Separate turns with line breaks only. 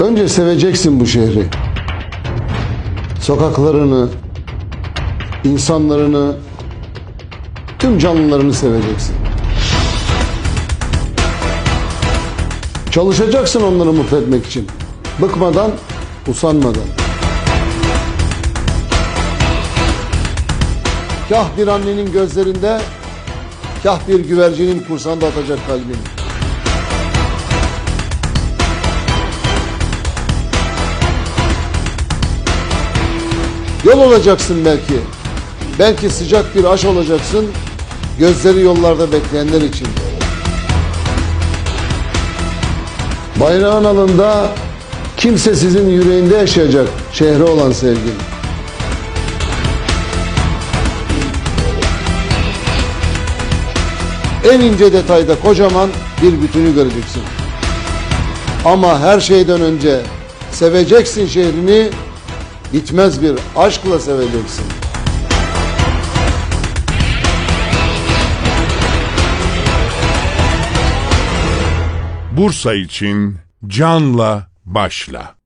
Önce seveceksin bu şehri. Sokaklarını, insanlarını, tüm canlılarını seveceksin. Çalışacaksın onları mutlu etmek için. Bıkmadan, usanmadan. Kah bir annenin gözlerinde, kah bir güvercinin kursağında atacak kalbini. Yol olacaksın belki. Belki sıcak bir aş olacaksın. Gözleri yollarda bekleyenler için. Bayrağın alında kimse sizin yüreğinde yaşayacak şehre olan sevgin. En ince detayda kocaman bir bütünü göreceksin. Ama her şeyden önce seveceksin şehrini, bitmez bir aşkla seveceksin.
Bursa için canla başla.